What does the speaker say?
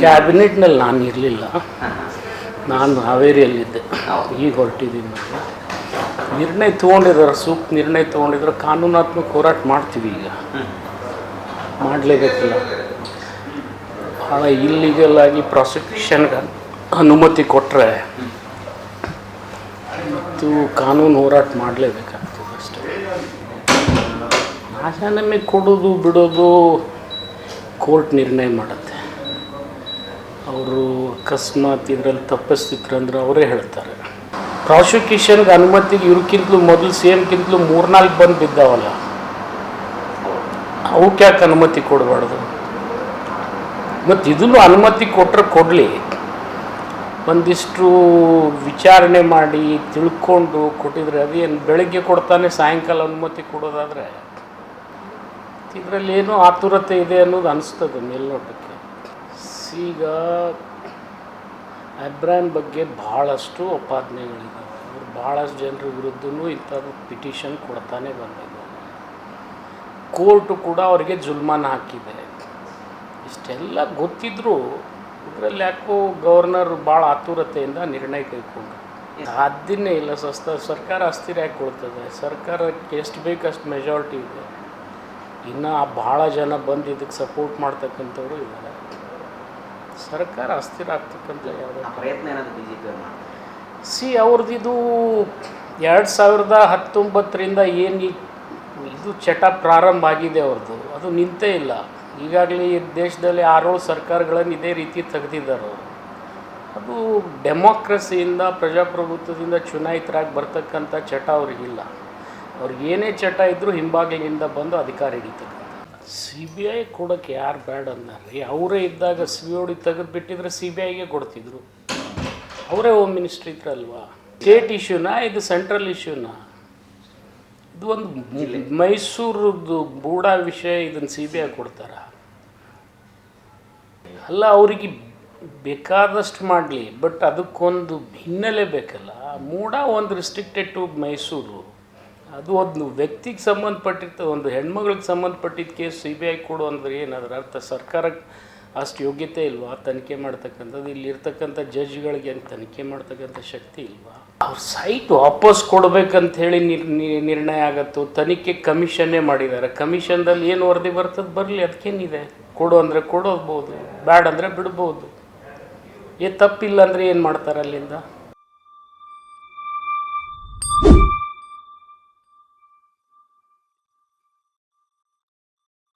ಕ್ಯಾಬಿನೆಟ್ನಲ್ಲಿ ನಾನು ಇರಲಿಲ್ಲ. ನಾನು ಹಾವೇರಿಯಲ್ಲಿದ್ದೆ. ಈಗ ಹೊರಟಿದ್ದೀನಿ ನಾನು. ನಿರ್ಣಯ ತೊಗೊಂಡಿದ್ದಾರೆ ಸೂಕ್ತ ನಿರ್ಣಯ ತೊಗೊಂಡಿದ್ರೆ ಕಾನೂನಾತ್ಮಕ ಹೋರಾಟ ಮಾಡ್ತೀವಿ ಈಗ. ಮಾಡಲೇಬೇಕಿಲ್ಲ. ಭಾಳ ಇಲ್ಲಿಗಲ್ ಆಗಿ ಪ್ರಾಸಿಕ್ಯೂಷನ್ಗೆ ಅನುಮತಿ ಕೊಟ್ಟರೆ ಮತ್ತು ಕಾನೂನು ಹೋರಾಟ ಮಾಡಲೇಬೇಕಾಗ್ತದೆ ಅಷ್ಟೇ. ರಾಜೀನಾಮೆ ಕೊಡೋದು ಬಿಡೋದು ಕೋರ್ಟ್ ನಿರ್ಣಯ ಮಾಡುತ್ತೆ. ಅವರು ಅಕಸ್ಮಾತ್ ಇದರಲ್ಲಿ ತಪ್ಪಿಸ್ತಿದ್ರಂದ್ರೆ ಅವರೇ ಹೇಳ್ತಾರೆ. ಪ್ರಾಸಿಕ್ಯೂಷನ್ಗೆ ಅನುಮತಿ ಇವ್ರಕ್ಕಿಂತಲೂ ಮೊದಲು ಸಿ ಮೂರ್ನಾಲ್ಕು ಬಂದು ಬಿದ್ದಾವಲ್ಲ, ಅವಕ್ಕೆ ಯಾಕೆ ಅನುಮತಿ ಕೊಡಬಾರ್ದು? ಮತ್ತು ಇದನ್ನು ಅನುಮತಿ ಕೊಟ್ಟರೆ ಕೊಡಲಿ. ಒಂದಿಷ್ಟು ವಿಚಾರಣೆ ಮಾಡಿ ತಿಳ್ಕೊಂಡು ಕೊಟ್ಟಿದ್ರೆ ಅದೇನು ಬೆಳಗ್ಗೆ ಕೊಡ್ತಾನೆ, ಸಾಯಂಕಾಲ ಅನುಮತಿ ಕೊಡೋದಾದರೆ. ಇದರಲ್ಲಿ ಏನೋ ಆತುರತೆ ಇದೆ ಅನ್ನೋದು ಅನಿಸ್ತದೆ ಮೇಲ್ನೋಟಕ್ಕೆ. ಈಗ ಅಬ್ರಾನ್ ಬಗ್ಗೆ ಭಾಳಷ್ಟು ಒಪ್ಪಾದನೆಗಳಿದ್ದಾವೆ ಅವ್ರು ಭಾಳಷ್ಟು ಜನರ ವಿರುದ್ಧವೂ ಇಂಥದ್ದು ಪಿಟಿಷನ್ ಕೊಡ್ತಾನೆ ಬಂದಿದ್ದಾರೆ ಕೋರ್ಟು ಕೂಡ ಅವರಿಗೆ ಜುಲ್ಮಾನ ಹಾಕಿದೆ. ಇಷ್ಟೆಲ್ಲ ಗೊತ್ತಿದ್ದರೂ ಇದರಲ್ಲಿ ಯಾಕೋ ಗವರ್ನರ್ ಭಾಳ ಆತುರತೆಯಿಂದ ನಿರ್ಣಯ ಕೈಗೊಂಡ್ರು. ಸಾಧ್ಯನೇ ಇಲ್ಲ ಸಸ್ತ ಸರ್ಕಾರ ಅಸ್ಥಿರ ಯಾಕೆ ಕೊಡ್ತದೆ ಸರ್ಕಾರಕ್ಕೆ ಎಷ್ಟು ಬೇಕು ಅಷ್ಟು ಮೆಜಾರಿಟಿ ಇದೆ. ಇನ್ನು ಭಾಳ ಜನ ಬಂದು ಇದಕ್ಕೆ ಸಪೋರ್ಟ್ ಮಾಡ್ತಕ್ಕಂಥವ್ರು ಇದ್ದಾರೆ ಸರ್ಕಾರ ಅಸ್ಥಿರ ಆಗ್ತಕ್ಕಂಥ ಯಾವುದೇ? ಪ್ರಯತ್ನ ಏನಾದರೂ ಬಿ ಜೆ ಪಿ ಸಿ ಅವ್ರದ್ದು ಎರಡು ಸಾವಿರದ ಹತ್ತೊಂಬತ್ತರಿಂದ ಏನು ಈ- ಇದು ಚಟ ಪ್ರಾರಂಭ ಆಗಿದೆ ಅವ್ರದ್ದು ಅದು ನಿಂತೇ ಇಲ್ಲ. ಈಗಾಗಲೇ ಈ ದೇಶದಲ್ಲಿ ಆರೋಳು ಸರ್ಕಾರಗಳನ್ನು ಇದೇ ರೀತಿ ತೆಗೆದಿದ್ದಾರೆ ಅದು ಡೆಮೋಕ್ರಸಿಯಿಂದ ಪ್ರಜಾಪ್ರಭುತ್ವದಿಂದ ಚುನಾಯಿತರಾಗಿ ಬರ್ತಕ್ಕಂಥ ಚಟ ಅವ್ರಿಗಿಲ್ಲ. ಅವ್ರಿಗೆ ಏನೇ ಚಟ ಇದ್ದರೂ ಹಿಂಬಾಗಿಲಿಂದ ಬಂದು ಅಧಿಕಾರ ಹಿಡಿತಕ್ಕಂಥ ಸಿ ಬಿ ಐ ಕೊಡೋಕ್ಕೆ ಯಾರು ಬೇಡ ಅಂದಾರ್ರಿ ಅವರೇ ಇದ್ದಾಗ ಸಿ ಬಿ ಓಡಿ ತೆಗೆದು ಬಿಟ್ಟಿದ್ರೆ ಸಿ ಬಿ ಐಗೆ ಕೊಡ್ತಿದ್ರು. ಅವರೇ ಹೋಮ್ ಮಿನಿಸ್ಟ್ರಿ ಇದ್ರಲ್ವಾ? ಸ್ಟೇಟ್ ಇಶ್ಯೂನಾ ಇದು ಸೆಂಟ್ರಲ್ ಇಶ್ಯೂನಾ ಇದು ಒಂದು ಮೈಸೂರದ್ದು ಬೂಡಾ ವಿಷಯ ಇದನ್ನು ಸಿ ಬಿ ಐ ಕೊಡ್ತಾರ? ಅಲ್ಲ ಅವರಿಗೆ ಬೇಕಾದಷ್ಟು ಮಾಡಲಿ ಬಟ್ ಅದಕ್ಕೊಂದು ಹಿನ್ನೆಲೆ ಬೇಕಲ್ಲ. ಮೂಡ ಒಂದು ರಿಸ್ಟ್ರಿಕ್ಟೆಡ್ ಟು ಮೈಸೂರು ಅದು ಒಂದು ವ್ಯಕ್ತಿಗೆ ಸಂಬಂಧಪಟ್ಟಿರ್ತದೆ ಒಂದು ಹೆಣ್ಮಗಳಿಗೆ ಸಂಬಂಧಪಟ್ಟಿದ್ದ ಕೇಸ್ ಸಿ ಬಿ ಐ ಕೊಡು ಅಂದ್ರೆ ಏನದರ ಅರ್ಥ? ಸರ್ಕಾರಕ್ಕೆ ಅಷ್ಟು ಯೋಗ್ಯತೆ ಇಲ್ವಾ? ತನಿಖೆ ಮಾಡ್ತಕ್ಕಂಥದ್ದು, ಇಲ್ಲಿ ಇರ್ತಕ್ಕಂಥ ಜಡ್ಜ್ಗಳಿಗೆ ಏನು ತನಿಖೆ ಮಾಡ್ತಕ್ಕಂಥ ಶಕ್ತಿ ಇಲ್ವಾ? ಅವ್ರ ಸೈಟ್ ವಾಪಸ್ ಕೊಡ್ಬೇಕಂತ ಹೇಳಿ ನಿರ್ ನಿರ್ಣಯ ಆಗತ್ತೋ. ತನಿಖೆ ಕಮಿಷನ್ನೇ ಮಾಡಿದ್ದಾರೆ. ಕಮಿಷನ್ದಲ್ಲಿ ಏನು ವರದಿ ಬರ್ತದೆ ಬರಲಿ, ಅದಕ್ಕೇನಿದೆ. ಕೊಡು ಅಂದರೆ ಕೊಡೋಗ್ಬೋದು ಬ್ಯಾಡ್ ಅಂದರೆ ಬಿಡ್ಬೋದು. ಏ ತಪ್ಪಿಲ್ಲ ಅಂದರೆ ಏನು ಮಾಡ್ತಾರೆ ಅಲ್ಲಿಂದ?